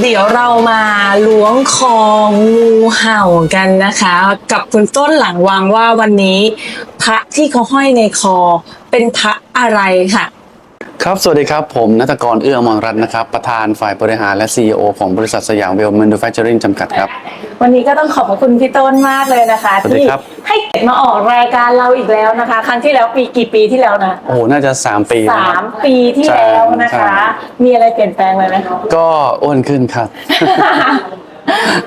เดี๋ยวเรามาล้วงคองูเห่ากันนะคะ กับคุณต้นหลังวังว่าวันนี้ พระที่เขาห้อยในคอเป็นพระอะไรค่ะ ครับ สวัสดีครับ ผมนัตกรเอื้ออมรรัตน์นะครับ ประธานฝ่ายบริหารและ CEO ของบริษัทสยามเวลแมนูแฟคเจอริงจำกัดครับ วันนี้ก็ต้องขอบพระคุณพี่ต้นมากเลยนะคะ สวัสดีที่ครับ ให้เกียรติมาออกรายการเราอีกแล้วนะคะ ครั้งที่แล้วปีกี่ปีที่แล้วนะโอ้โหน่าจะ 3 ปีนะสาครับมปีที่แล้วนะใช่คะ ใช่ มีอะไรเปลี่ยนแปลงเลยไหม ก็อ้วนขึ้นครับ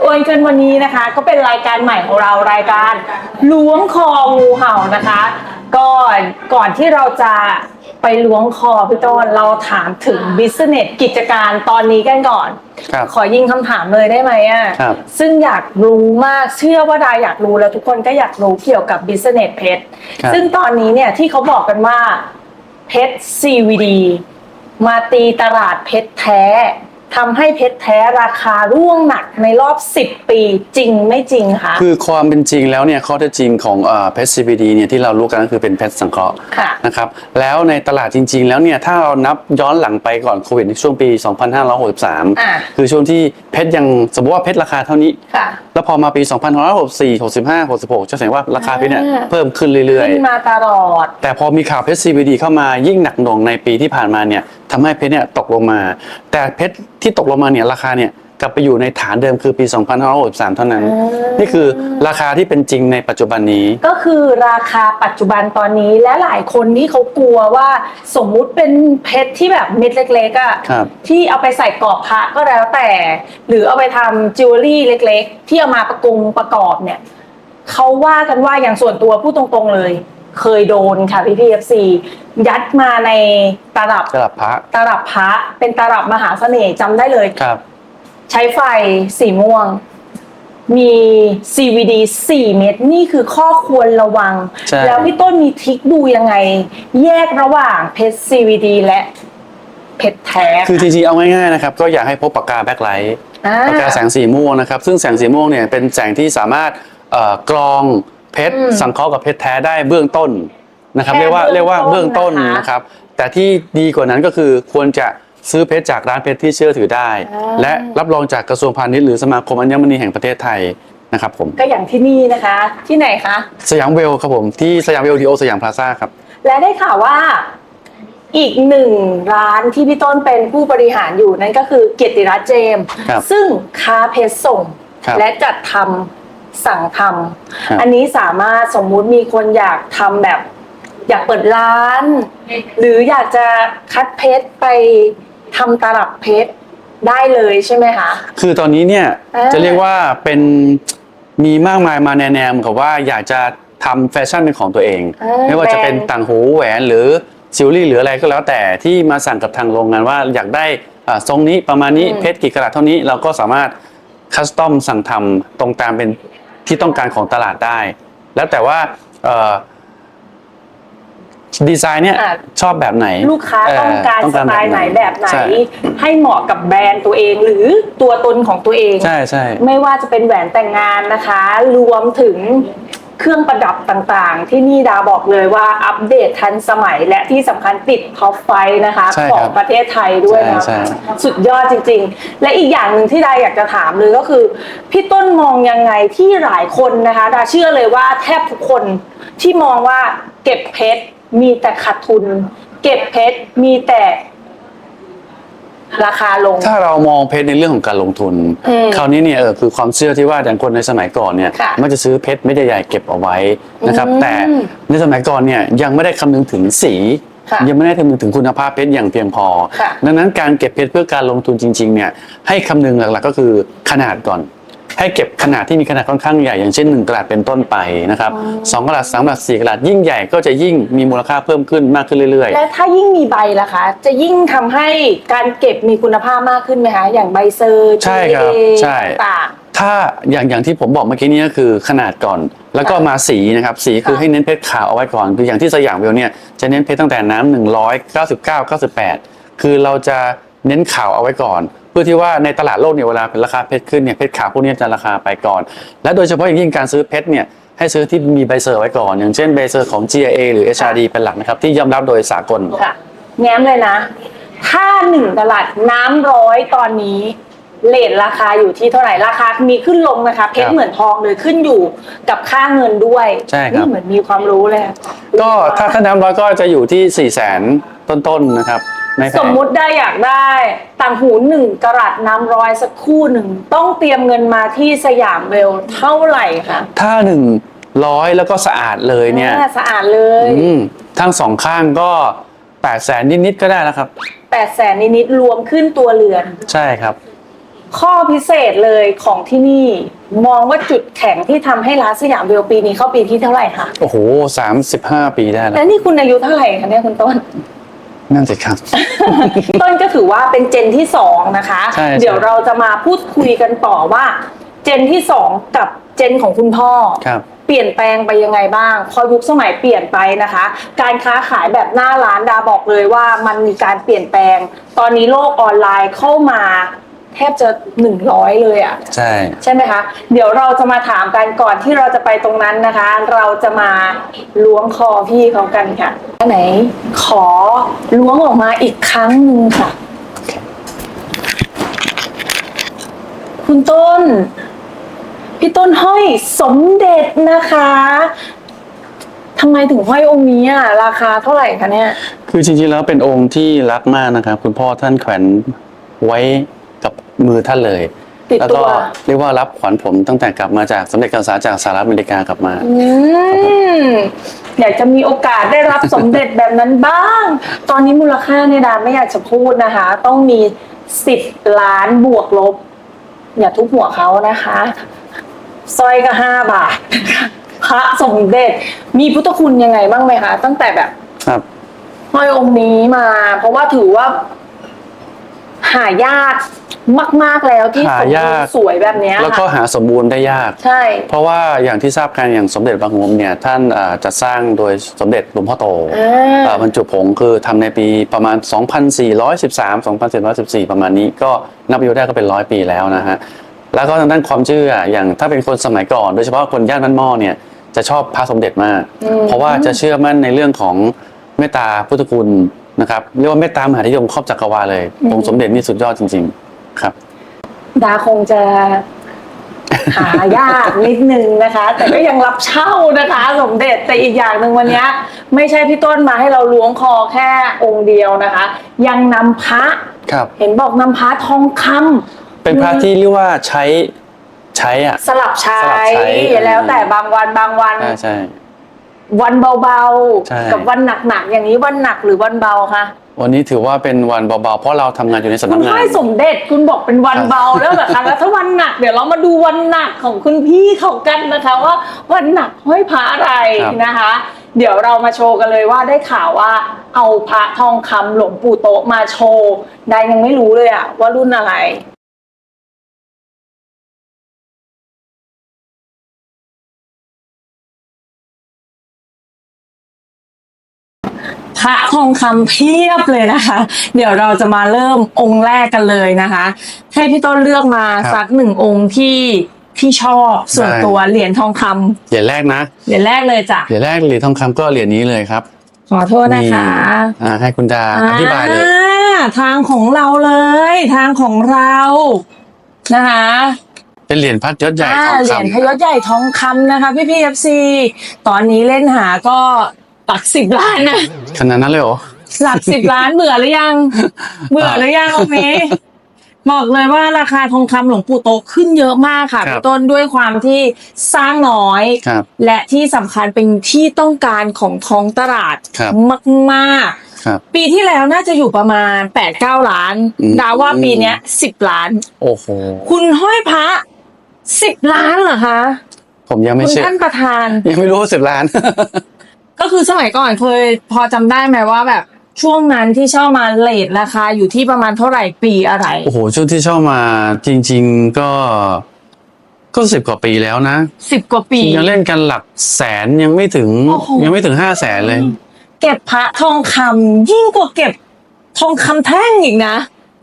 อวยกันวันนี้นะคะ ก็เป็นรายการใหม่ของเรารายการล้วงคองูเห่านะคะก็ก่อนที่เราจะ ไปล้วงคอพี่ต้นเราถามถึงบิสเนสกิจการตอนนี้กันก่อน ครับ ขอยิงคำถามเลยได้ไหมอะครับ ซึ่งอยากรู้มากเชื่อว่าดาอยากรู้แล้วทุกคนก็อยากรู้เกี่ยวกับบิสเนสเพชรครับ ซึ่งตอนนี้เนี่ยที่เขาบอกกันว่าเพชร CVD มาตีตลาดเพชรแท้ ทำให้เพชรแท้ราคาร่วงหนักในรอบ 10 ปีจริงไม่จริงคะคือความเป็นจริงแล้วเนี่ยข้อเท็จจริงของเพชร CBD เนี่ยที่เรารู้กันก็คือเป็นเพชรสังเคราะห์ค่ะนะครับแล้วในตลาดจริง ๆ แล้วเนี่ยถ้าเรานับย้อนหลังไปก่อนโควิดในช่วงปีอ่า2563 คือช่วงที่เพชรยังสมมติว่าเพชรราคาเท่านี้ค่ะแล้วพอมาปี 2564 65 66 จะเห็นว่าราคาเพชรเนี่ยอ่าเพิ่มขึ้นเรื่อยขึ้นๆมาตลอด แต่พอมีข่าวเพชร CBD เข้ามายิ่งหนักหน่วงในปีที่ผ่านมาเนี่ย ทำให้เพชรเนี่ยตกลงมา แต่เพชรที่ตกลงมาเนี่ยราคาเนี่ยกลับไปอยู่ในฐานเดิมคือปี 2563 เท่านั้นอืมนี่คือราคาที่เป็นจริงในปัจจุบันนี้ ก็คือราคาปัจจุบันตอนนี้และหลายคนที่เขากลัวว่าสมมุติเป็นเพชรที่แบบเม็ดเล็กๆอะ่ะครับที่เอาไปใส่กรอบพระก็แล้วแต่ หรือเอาไปทำจิวเวลรี่เล็ก ๆ ที่เอามาประกงประกอบเนี่ยเขาว่ากันว่าอย่างส่วนตัวพูดตรงๆเลย เคยโดนค่ะพี่พีเอฟซียัดมาในตลับสลับพระตลับพระเป็นตลับมหาเสน่ห์จำได้เลย ครับ ใช้ไฟสีม่วง มี CVD 4 เม็ดนี่คือข้อควรระวัง ใช่ แล้วพี่ต้นมีทริคดูยังไง แยกระหว่างเพชร CVD และเพชรแท้คือจริงๆเอาง่ายๆนะครับก็อยากให้พบปากกาแบ็คไลท์ อ่า ปากกาแสงสีม่วงนะครับซึ่งแสงสีม่วงเนี่ยเป็นแสงที่สามารถเอ่อกรอง เพชรอืมสังเคราะห์กับเพชรแท้ได้เบื้องต้นนะครับ แค่เรียกว่าเบื้องเรียกว่าต้นเบื้องต้นนะคะนะครับ แต่ที่ดีกว่านั้นก็คือควรจะซื้อเพชรจากร้านเพชรที่เชื่อถือได้ อ่า และรับรองจากกระทรวงพาณิชย์หรือสมาคมอัญมณีแห่งประเทศไทยนะครับผมก็อย่างที่นี่นะคะ ที่ไหนคะ สยามเวลครับผมที่สยามเวลดีโอสยามพลาซ่าครับ และได้ข่าวว่า อีกหนึ่งร้านที่พี่ต้นเป็นผู้บริหารอยู่นั่นก็คือเกียรติรัตน์เจมส์ครับซึ่งค้าเพชรส่ง ครับ และจัดทำ สั่งทครับำอันนี้สามารถสมมุติมีคนอยากทำแบบ อยากเปิดร้าน หรืออยากจะคัดเพชรไปทำตลับเพชรได้เลยใช่ไหมคะ คือตอนนี้เนี่ยอ่า จะเรียกว่าเป็นมีมากมายมาแนวๆกับว่าอยากจะทำแฟชั่นเป็นของตัวเองอ่าไม่ว่าจะเป็นแบรนด์ ต่างหูแหวนหรือซิลลี่หรืออะไรก็แล้วแต่ที่มาสั่งกับทางโรงงานว่าอยากได้อ่าทรงนี้ประมาณนี้อืม เพชรกี่กะรัตเท่านี้เราก็สามารถคัสตอมสั่งทำตรงตามเป็น ที่ต้องการของตลาดได้ แล้วแต่ว่าเอ่อดีไซน์เนี่ยอะชอบแบบไหน ลูกค้าต้องการเสไตล์ไหนแบบไหนใช่ให้เหมาะกับแบรนด์ตัวเองหรือตัวตนของตัวเอง ใช่ใช่ไม่ว่าจะเป็นแหวนแต่งงานนะคะ รวมถึง เครื่องประดับต่างๆ ที่นี่ดาบอกเลยว่าอัปเดตทันสมัยและที่สำคัญติดท็อปไฟว์นะคะ ใช่ขคอรังบประเทศไทยด้วยนะใช่ใช่ สุดยอดจริงๆ และอีกอย่างหนึ่งที่ดาอยากจะถามเลยก็คือ พี่ต้นมองยังไงที่หลายคนนะคะ ดาเชื่อเลยว่าแทบทุกคนที่มองว่าเก็บเพชรมีแต่ขาดทุน เก็บเพชรมีแต่ ราคาลง ถ้าเรามองเพชรในเรื่องของการลงทุน อืมคราวนี้เนี่ยเออคือความเชื่อที่ว่าอย่างคนในสมัยก่อนเนี่ยค่ะมันจะซื้อเพชรไม่ได้ใหญ่เก็บเอาไว้นะครับ อืมแต่ในสมัยก่อนเนี่ยยังไม่ได้คำนึงถึงสี ค่ะยังไม่ได้คำนึงถึงคุณภาพเพชรอย่างเพียงพอ ค่ะดังนั้นการเก็บเพชรเพื่อการลงทุนจริงๆเนี่ยให้คำนึงหลักๆก็คือขนาดก่อน ให้เก็บขนาดที่มีขนาดค่อนข้างใหญ่อย่างเช่น1กะรัตเป็นต้นไปนะครับสองกะรัตสามกะรัตสี่กะรัตยิ่งใหญ่ก็จะยิ่งมีมูลค่าเพิ่มขึ้นมากขึ้นเรื่อย ๆ และถ้ายิ่งมีใบล่ะคะ จะยิ่งทำให้การเก็บมีคุณภาพมากขึ้นไหมคะ อย่างใบเซอร์ ใช่ครับ GA ใช่ ต่าง ถ้าอย่างอย่างที่ผมบอกเมื่อกี้นี้ก็คือขนาดก่อน แล้วก็ค่ะมาสีนะครับสีคือค่ะให้เน้นเพชรขาวเอาไว้ก่อน คืออย่างที่สยามเวลเนี่ยจะเน้นเพชรตั้งแต่น้ำหนึ่งร้อยเก้าสิบเก้าเก้าสิบแปดคือเราจะเน้นขาวเอาไว้ก่อน เพื่อที่ว่าในตลาดโลกเนี่ยเวลาเป็นราคาเพชรขึ้นเนี่ยเพชรขาวพวกนี้จะราคาไปก่อน และโดยเฉพาะอย่างยิ่งการซื้อเพชรเนี่ยให้ซื้อที่มีใบเซอร์ไว้ก่อน อย่างเช่นใบเซอร์ของ GIA หรือ HRD เป็นหลักนะครับที่ยอมรับโดยสากลๆค่ะ แง้มเลยนะ ถ้าหนึ่งกะลัดน้ำร้อยตอนนี้เลทราคาอยู่ที่เท่าไหร่ราคามีขึ้นลงนะคะ เพชครรับเหมือนทองเลยขึ้นอยู่กับค่าเงินด้วยใช่ครับ นี่เหมือนมีความรู้เลยอะก็ถ้าถ้าน้ำร้อยก็จะอยู่ที่4ี่แสนต้นๆนะครับ ไม่แพสมงมุติได้อยากได้ต่างหูหนึ่งกะรัตน้ำร้อยสักคู่หนึ่ง ต้องเตรียมเงินมาที่สยามเวลเท่าไหร่คะถ้าหนึ่งร้อยแล้วก็สะอาดเลยเนี่ยอ่าสะอาดเลยอืมทั้งสองข้างก็8ปดแสนนิดๆก็ได้แล้วครับ แปดแสนนิดๆรวมขึ้นตัวเรือน ใช่ครับ ข้อพิเศษเลยของที่นี่ มองว่าจุดแข็งที่ทำให้ร้านสยามเวลปีนี้เข้าปีที่เท่าไหร่คะโอ้โหสามสิบห้าปีได้แล้วแล้วนี่คุณอายุเท่าไหร่คะเนี่ยคุณต้น นั่นสิครับ ต้นก็ถือว่าเป็นเจนที่สองนะคะ ใช่ใช่เดี๋ยวเราจะมาพูดคุยกันต่อว่า เจนที่สองกับเจนของคุณพ่อ ครับ เปลี่ยนแปลงไปยังไงบ้าง พอยุคสมัยเปลี่ยนไปนะคะ การค้าขายแบบหน้าร้านดาบอกเลยว่ามันมีการเปลี่ยนแปลง ตอนนี้โลกออนไลน์เข้ามา แทบจะหนึ่งร้อยเลยอะใช่ ใช่ไหมคะ เดี๋ยวเราจะมาถามกันก่อนที่เราจะไปตรงนั้นนะคะ เราจะมาล้วงคอพี่เขากันค่ะอันไหนขอล้วงออกมาอีกครั้งหนึ่งค่ะ คุณต้น พี่ต้นห้อยสมเด็จนะคะทำไมถึงห้อยองค์นี้อะราคาเท่าไหร่คะเนี่ย คือจริงๆแล้วเป็นองค์ที่รักมากนะครับ คุณพ่อท่านแขวนไว้กับ มือท่านเลย ติดแล้วตัก็ว เรียกว่ารับขวัญผมตั้งแต่กลับมาจากสมเด็จการศึกษาจากสหรัฐอเมริกากลับมา อืมอยากจะมีโอกาสได้รับสมเด็จแบบนั้นบ้าง ตอนนี้มูลค่าเนี่ยดาไม่อยากจะพูดนะคะ ต้องมีสิบล้านบวกลบ อย่าทุบหัวเขานะคะสร้อยก็ห้าบาทนะคะพระสมเด็จ มีพุทธคุณยังไงบ้างไหมคะ ตั้งแต่แบบครับ ห้อยองค์นี้มา เพราะว่าถือว่า หายากมาก ๆ แล้วที่สมหายากสวยแบบเนี้ยแล้วก็ค่ะหาสมบูรณ์ได้ยาก ใช่ เพราะว่าอย่างที่ทราบกันอย่างสมเด็จบางงมเนี่ยท่านอ่าจัดสร้างโดยสมเด็จหลวงพ่อโตอ่า อ่าบรรจุผงคือทำในปีประมาณ 2413 2414 ประมาณนี้ก็นับอายุได้ก็เป็นร้อยปีแล้วนะฮะ แล้วก็ทางด้านความเชื่ออย่างถ้าเป็นคนสมัยก่อน โดยเฉพาะคนย่านบ้านหม้อเนี่ยจะชอบพระสมเด็จมากอืมเพราะว่าจะเชื่อมั่นในเรื่องของเมตตาพุทธคุณ นะครับเรียกว่าเมตตามหานิยมครอบจักรวาลเลยองค์สมเด็จนี่สุดยอดจริง ๆ ครับ ดาคงจะ หายากนิดนึงนะคะ แต่ก็ยังรับเช่านะคะ สมเด็จแต่อีกอย่างหนึ่งวันเนี้ยไม่ใช่พี่ต้นมาให้เราล้วงคอแค่องค์เดียวนะคะ ยังนำพระครับ เห็นบอกนำพระทองคำเป็นพระที่เรียกว่าใช้ใช้อะ สลับใช้สลับใช้แล้วแต่บางวันบางวัน ใช่ใช่ วันเบาใช่ ๆ กับวันหนักๆอย่างนี้วันหนักหรือวันเบาคะวันนี้ถือว่าเป็นวันเบาๆ เพราะเราทำงานอยู่ในสำคุนัณกงาห้อนยสมเด็จคุณบอกเป็นวันเบาแล้วเหรอคะแล้วถ้าวันหนักเดี๋ยวเรามาดูวันหนักของคุณพี่เขากันนะคะว่าวันหนักห้อยพระอะไรครับ นะคะ เดี๋ยวเรามาโชว์กันเลยว่าได้ข่าวว่าเอาพระทองคำหลวงปู่โตะมาโชว์ได้ยังไม่รู้เลยอะว่ารุ่นอะไร ระทองคำเพียบเลยนะคะ เดี๋ยวเราจะมาเริ่มองค์แรกกันเลยนะคะให้พี่ต้นเลือกมาครับสักหนึ่งองค์ที่ที่ชอบส่วนได้ ตัวเหรียญทองคำเหรียญแรกนะเหรียญแรกเลยจ้ะเหรียญแรกเหรียญทองคำก็เหรียญนี้เลยครับขอโทษนะคะ อ่าให้คุณดาอธิบายเลย อ่าทางของเราเลย ทางของเรานะคะเป็นเหรียญพัดยศใหญ่อ่าทองเหรียญพคำยศใหญ่ทองคำนะคะ พี่พีเอฟซีตอนนี้เล่นหาก็ หลักสิบล้านนะขนาดนั้นเลยเหรอหลักสิบล้านเบื่อหรือยัง เบื่อหรือยังองค์นี้บอกเลยว่าราคาทองคำหลวงปู่โตขึ้นเยอะมากค่ะครับพี่ต้นด้วยความที่สร้างน้อยครับและที่สำคัญเป็นที่ต้องการของท้องตลาดครับมากครับๆปีที่แล้วน่าจะอยู่ประมาณ8ปดเก้าล้านอืมดาว่าปีเนี้ยสิบล้าน โอ้โหคุณห้อยพระสิบล้านเหรอคะ ผมยังไม่คุณเชื่อท่านประธาน ยังไม่รู้ว่าสิบล้าน ก็คือสมัยก่อนเคยพอจำได้ไหมว่าแบบช่วงนั้นที่เช่ามาเลทราคาอยู่ที่ประมาณเท่าไหร่ปีอะไร โอ้โหช่วงที่เช่ามาจริง ๆก็ก็สิบกว่าปีแล้วนะสิบกว่าปี ยังเล่นกันหลักแสนยังไม่ถึงโอ้โห ยังไม่ถึงห้าแสนเลย เก็บพระทองคำยิ่งกว่าเก็บทองคำแท่งอีกนะ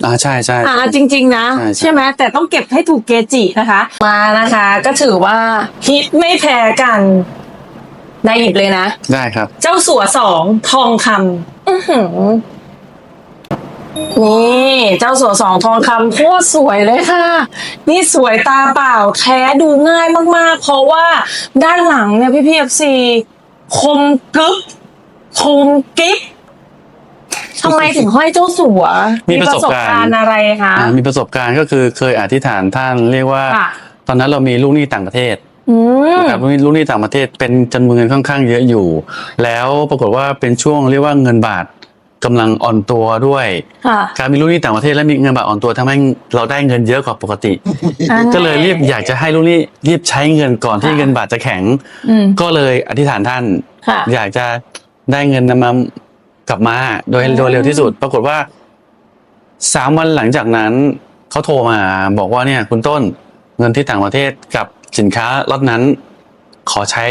อ่าใช่ใช่ อ่าจริง ๆ นะ ใช่ใช่ ใช่ไหมแต่ต้องเก็บให้ถูกเกจินะคะ มานะคะ ก็ถือว่าฮิตไม่แพ้กัน ได้หยิบเลยนะ ได้ครับ เจ้าสัวสองทองคำอื้อหือนี่เจ้าสัวสองทองคำโคตรสวยเลยค่ะ นี่สวยตาเปล่าแท้ดูง่ายมากๆ เพราะว่าด้านหลังเนี่ยพี่พีเอฟซีคมกึ๊บคมกิ๊บทำไมถึงห้อยเจ้าสัวมีประสบการณ์อะไรคะอ่ามีประสบการณ์ก็คือเคยอธิษฐานท่านเรียกว่าค่ะตอนนั้นเรามีลูกหนี้ต่างประเทศอืม นะครับลูกหนี้ลูกหนี้ต่างประเทศเป็นจำนวนเงินค่อนข้างเยอะอยู่ แล้วปรากฏว่าเป็นช่วงเรียกว่าเงินบาทกำลังอ่อนตัวด้วย ค่ะการมีลูกหนี้ต่างประเทศและมีเงินบาทอ่อนตัวทำให้เราได้เงินเยอะกว่าปกติ อ่า ก็เลยรีบอยากจะให้ลูกหนี้รีบใช้เงินก่อนที่ค่ะ เงินบาทจะแข็ง อืมก็เลยอธิษฐานท่าน ค่ะ อยากจะได้เงินนำมากลับมาโดยอืม โดยเร็วที่สุด ปรากฏว่าสามวันหลังจากนั้นเขาโทรมาบอกว่าเนี่ยคุณต้นเงินที่ต่างประเทศกับ สินค้าล็อตนั้น ขอใช้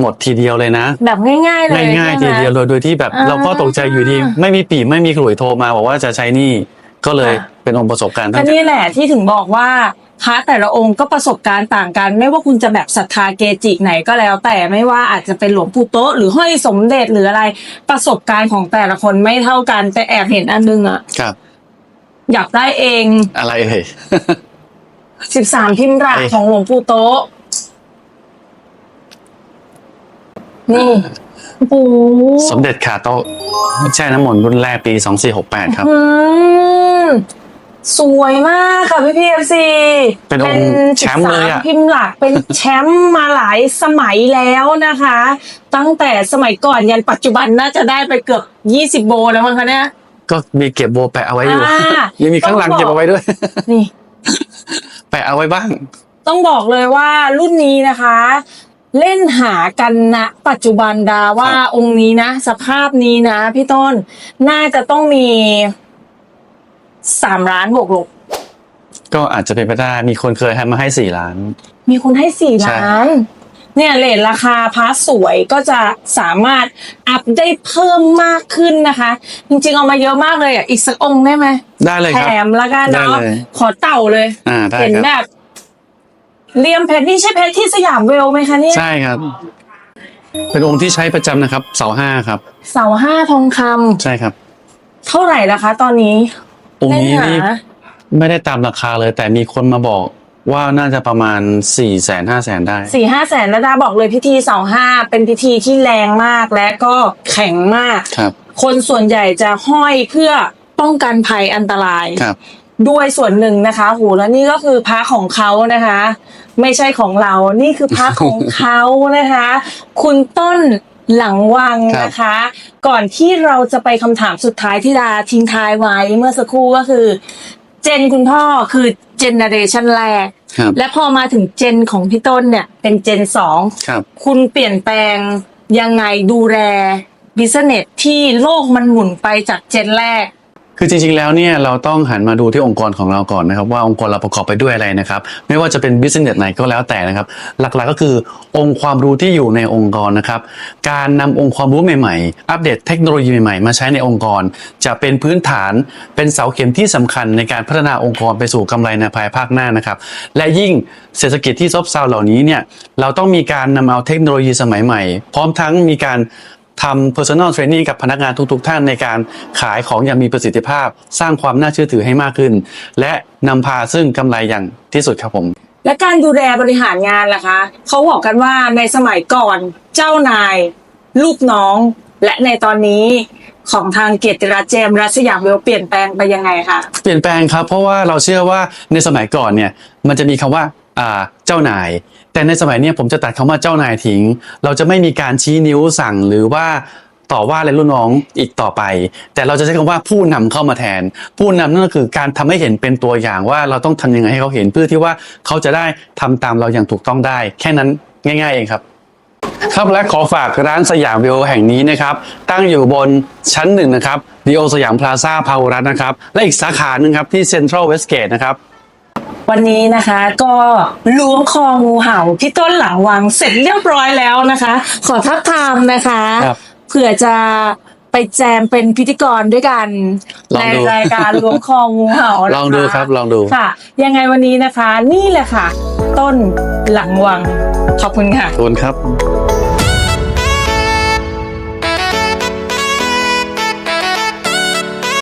หมดทีเดียวเลยนะ แบบง่ายๆเลยง่ายๆใช่ทีไหมเดียวโดยโดยที่แบบอ่าเราก็ตกใจอยู่ดี ไม่มีปีไม่มีขลุ่ยโทรมาบอกว่าจะใช้หนี่ก็เลยค่ะเป็นองค์ประสบการณ์ก็ทั้งนี่แหละที่ถึงบอกว่าพระแต่ละองค์ก็ประสบการณ์ต่างกัน ไม่ว่าคุณจะแบบศรัทธาเกจิไหนก็แล้ว แต่ไม่ว่าอาจจะเป็นหลวงปู่โต๊ะหรือห้อยสมเด็จหรืออะไร ประสบการณ์ของแต่ละคนไม่เท่ากันแต่แอบเห็นอันนึงอะครับ อยากได้เองอะไรเอ่ย สิบสามพิมพ์รักเอ้ยของหลวงปู่โต๊ะ นี่โอ้โหสมเด็จขาโต๊ะแช่น้ำมนต์รุ่นแรกปี 2468 ครับ อืมสวยมากค่ะพี่พีเอฟซีเป็นองค์แชมป์เลยอะพิมพ์หลักเป็นแชมป์มาหลายสมัยแล้วนะคะ ตั้งแต่สมัยก่อนยันปัจจุบันน่าจะได้ไปเกือบยี่สิบโบแล้วมั้งคะเนี่ยก็มีเก็บโบแปะเอาไว้อยู่อ่ายังมีข้างหลังต้องบอกเก็บเอาไว้ด้วย นี่ แปะเอาไว้บ้าง ต้องบอกเลยว่ารุ่นนี้นะคะ เล่นหากันณปัจจุบันดาว่าครับ องค์นี้นะ สภาพนี้นะ พี่ต้นน่าจะต้องมีสามล้านบวกลบก็อาจจะเป็นไปได้มีคนเคยให้มาให้สี่ล้าน มีคนให้สี่ใช่ ล้าน เนี่ยเลทราคาพาร์ทสวยก็จะสามารถอัพได้เพิ่มมากขึ้นนะคะ จริงๆเอามาเยอะมากเลยอะอีกสักองค์ได้ไหมได้เลยแถครับมแล้วกันเนาะได้เลยขอเต่าเลยอ่าได้เห็นครับแบบเลียมเพชรนี่ใช่เพชรที่สยามเวลไหมคะเนี่ย ใช่ครับ เป็นองค์ที่ใช้ประจำนะครับ เสาห้าครับ เสาห้าทองคำใช่ครับ เท่าไหร่ละคะ ตอนนี้องค์นี้เล่นนี่หาไม่ได้ตามราคาเลย แต่มีคนมาบอก ว่าน่าจะประมาณสี่แสนห้าแสนได้ สี่ห้าแสนแล้วดาบอกเลยพิธีเสาห้าเป็นพิธีที่แรงมากและก็แข็งมาก ครับ คนส่วนใหญ่จะห้อยเพื่อป้องกันภัยอันตราย ครับ ด้วยส่วนหนึ่งนะคะโหแล้วนี่ก็คือพระของเขานะคะ ไม่ใช่ของเรา นี่คือพระของเขานะคะ คุณต้นหลังวังนะคะ ก่อนที่เราจะไปคำถามสุดท้ายที่ดาทิ้งท้ายไว้เมื่อสักครู่ก็คือ เจนคุณพ่อคือเจเนเรชันแรก ครับ และพอมาถึงเจนของพี่ต้นเนี่ย เป็นเจนสองครับ คุณเปลี่ยนแปลงยังไงดูแลบิสเนสที่โลกมันหมุนไปจากเจนแรก คือจริงๆ แล้วเนี่ยเราต้องหันมาดูที่องค์กรของเราก่อนนะครับว่าองค์กรเราประกอบไปด้วยอะไรนะครับไม่ว่าจะเป็นบิสเนสไหนก็แล้วแต่นะครับหลักๆก็คือองค์ความรู้ที่อยู่ในองค์กรนะครับการนำองค์ความรู้ใหม่ๆ อัปเดตเทคโนโลยีใหม่ๆ มาใช้ในองค์กร จะเป็นพื้นฐานเป็นเสาเข็มที่สำคัญในการพัฒนาองค์กรไปสู่กำไรในภายภาคหน้านะครับและยิ่งเศรษฐกิจที่ซบเซาเหล่านี้เนี่ยเราต้องมีการนำเอาเทคโนโลยีสมัยใหม่ พร้อมทั้งมีการ ทำ personal training กับพนักงานทุกๆ ท่านในการขายของอย่างมีประสิทธิภาพ สร้างความน่าเชื่อถือให้มากขึ้น และนำพาซึ่งกำไรอย่างที่สุดครับผม และการดูแลบริหารงานล่ะคะ เขาบอกกันว่าในสมัยก่อนเจ้านาย ลูกน้อง และในตอนนี้ของทางเกียรติรัตน์เจมส์รัสยามเวลเปลี่ยนแปลงไปยังไงคะ เปลี่ยนแปลงครับ เพราะว่าเราเชื่อว่าในสมัยก่อนเนี่ยมันจะมีคำว่าอ่า เจ้านาย แต่ในสมัยนี้ผมจะตัดคำว่าเจ้านายทิ้ง เราจะไม่มีการชี้นิ้วสั่งหรือว่าต่อว่าอะไรรุ่นน้องอีกต่อไป แต่เราจะใช้คำว่าผู้นำเข้ามาแทน ผู้นำนั่นก็คือการทำให้เห็นเป็นตัวอย่างว่าเราต้องทำยังไงให้เขาเห็นเพื่อที่ว่าเขาจะได้ทำตามเราอย่างถูกต้องได้ แค่นั้นง่าย ๆ เองครับครับและขอฝากร้านสยามวิวแห่งนี้นะครับ ตั้งอยู่บนชั้นหนึ่งนะครับดีโอสยามพลาซ่าพาวรัตนะครับ และอีกสาขาหนึ่งครับที่เซ็นทรัลเวสเกตนะครับ วันนี้นะคะก็ล้วงคองูเห่าพี่ต้นหลังวังเสร็จเรียบร้อยแล้วนะคะ ขอทักทามนะคะครับเผื่อจะไปแจมเป็นพิธีกรด้วยกันลอในงดู รายการล้วงคองูเห่านะคะลองดูครับลองดู ค่ะ ยังไงวันนี้นะคะ นี่แหละค่ะ ต้นหลังวังขอบคุณค่ะ ขอบคุณครับ